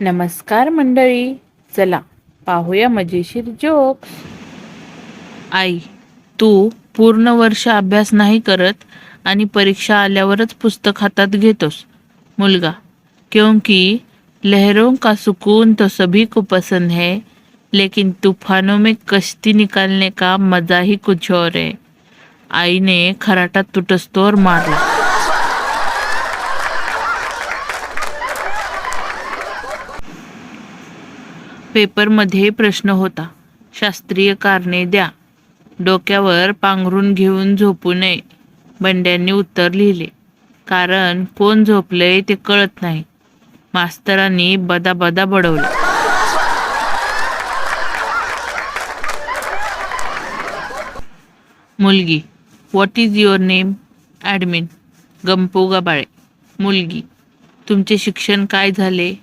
नमस्कार मंडळी चला पाहूया मजेशीर जोक. आई तू पूर्ण वर्ष अभ्यास नाही करत आणि परीक्षा आल्यावरच पुस्तक हातात घेतोस. मुलगा क्योंकि लहरों का सुकून तो सभी को पसंद है लेकिन तूफानों में कश्ती निकालने का मजा ही कुछ और है. आईने खराटा तुटस्तोर मारला. पेपरमध्ये प्रश्न होता. शास्त्रीय कारणे द्या. डोक्यावर पांघरून घेऊन झोपू नये. बंड्यांनी उत्तर लिहिले. कारण कोण झोपलंय ते कळत नाही. मास्तरांनी बदाबदा बदा बडवलं. मुलगी. What is your name admin Gampu Gabale. मुलगी. तुमचे शिक्षण काय झाले?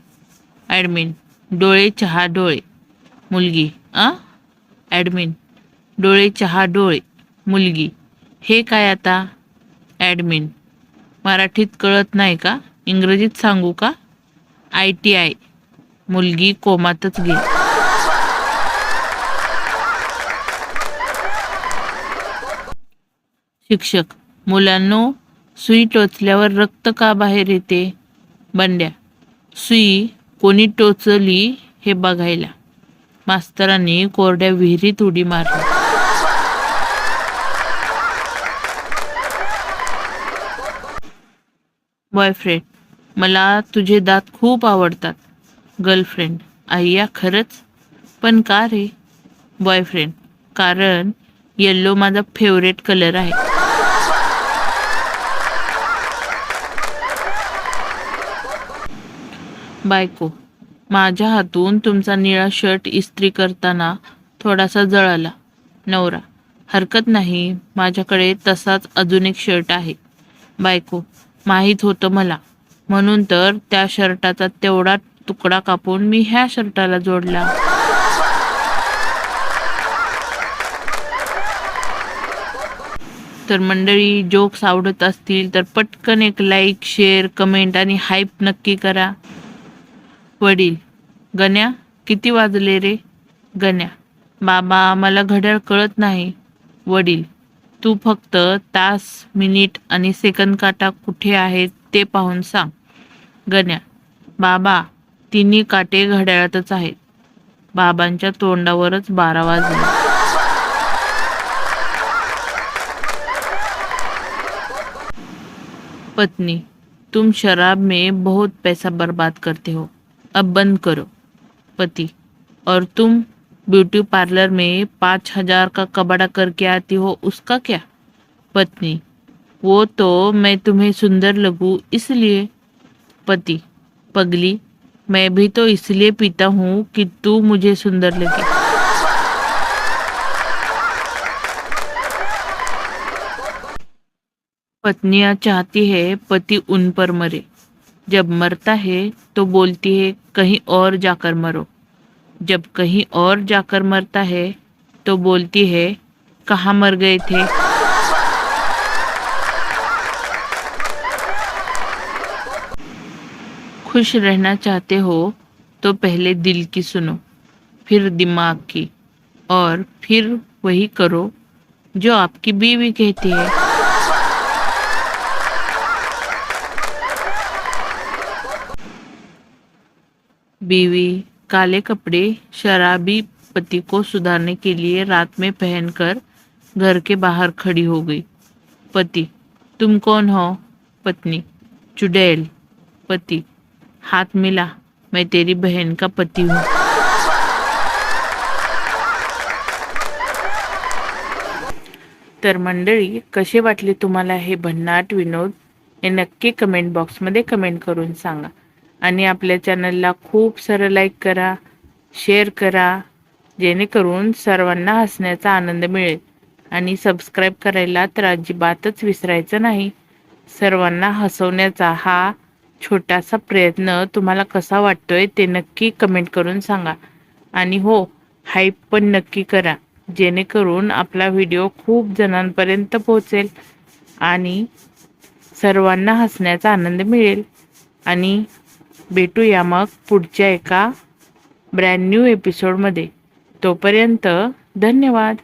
ॲडमिन डोळे चहा डोळे मुलगी आ ॲडमिन डोळे चहा डोळे मुलगी. हे काय आता? ॲडमिन मराठीत कळत नाही का? इंग्रजीत सांगू का? आय टी आय मुलगी कोमातच घे शिक्षक मुलांनो सुई टोचल्यावर रक्त का बाहेर येते? बंड्या सुई कोणी टोचली हे बघायला. मास्तरांनी कोरड्या विहिरीत उडी मारली. बॉयफ्रेंड मला तुझे दात खूप आवडतात. गर्लफ्रेंड अय्या खरंच? पण का रे? बॉयफ्रेंड कारण येल्लो माझा फेवरेट कलर आहे. बायको माझ्या हातून तुमचा निळा शर्ट इस्त्री करताना थोडासा जळाला. नवरा हरकत नाही माझ्याकडे तसाच अजून एक शर्ट आहे. बायको माहीत होतं मला. म्हणून तर त्या शर्टाचा तेवढा तुकडा कापून मी ह्या शर्टाला जोडला. तर मंडळी जोक्स आवडत असतील तर पटकन एक लाईक शेअर कमेंट आणि हाईप नक्की करा. वडील गण्या किती वाजले रे? गण्या बाबा मला घड्याळ कळत नाही. वडील तू फक्त तास मिनिट आणि सेकंद काटा कुठे आहेत ते पाहून सांग. गण्या बाबा तिन्ही काटे घड्याळातच आहेत. बाबांच्या तोंडावरच बारा वाजले. पत्नी तुम शराब में बहुत पैसा बर्बाद करते हो. अब बंद करो, पति। और तुम ब्यूटी पार्लर में पाँच हज़ार का कबाड़ा करके आती हो, उसका क्या? पत्नी। वो तो मैं तुम्हें सुंदर लगूं इसलिए। पति। पगली। मैं भी तो इसलिए पीता हूँ कि तू मुझे सुंदर लगे। पत्नियाँ चाहती है पति उन पर मरे। जब मरता है तो बोलती है कहीं और जाकर मरो। जब कहीं और जाकर मरता है तो बोलती है, कहाँ मर गए थे? खुश रहना चाहते हो तो पहले दिल की सुनो, फिर दिमाग की, और फिर वही करो, जो आपकी बीवी कहती है। बीवी, काले कपड़े, शराबी पति को सुधारने के लिए रात में पहनकर घर के बाहर खड़ी हो गई। पति, तुम कौन हो? पत्नी, चुड़ैल। पति, हाथ मिला, मैं तेरी बहन का पति हूँ। तर मंडळी, कसे वाटले तुम्हाला हे भन्नाट विनोद? हे नक्की कमेंट बॉक्समध्ये कमेंट करून सांगा. आणि आपल्या चॅनलला खूप सारं लाईक करा शेअर करा जेणेकरून सर्वांना हसण्याचा आनंद मिळेल. आणि सबस्क्राईब करायला तर अजिबातच विसरायचं नाही. सर्वांना हसवण्याचा हा छोटासा प्रयत्न तुम्हाला कसा वाटतोय ते नक्की कमेंट करून सांगा. आणि हो हाईप पण नक्की करा जेणेकरून आपला व्हिडिओ खूप जणांपर्यंत पोहोचेल आणि सर्वांना हसण्याचा आनंद मिळेल. आणि भेटूया मग पुढच्या एका ब्रँड न्यू एपिसोडमध्ये तोपर्यंत धन्यवाद.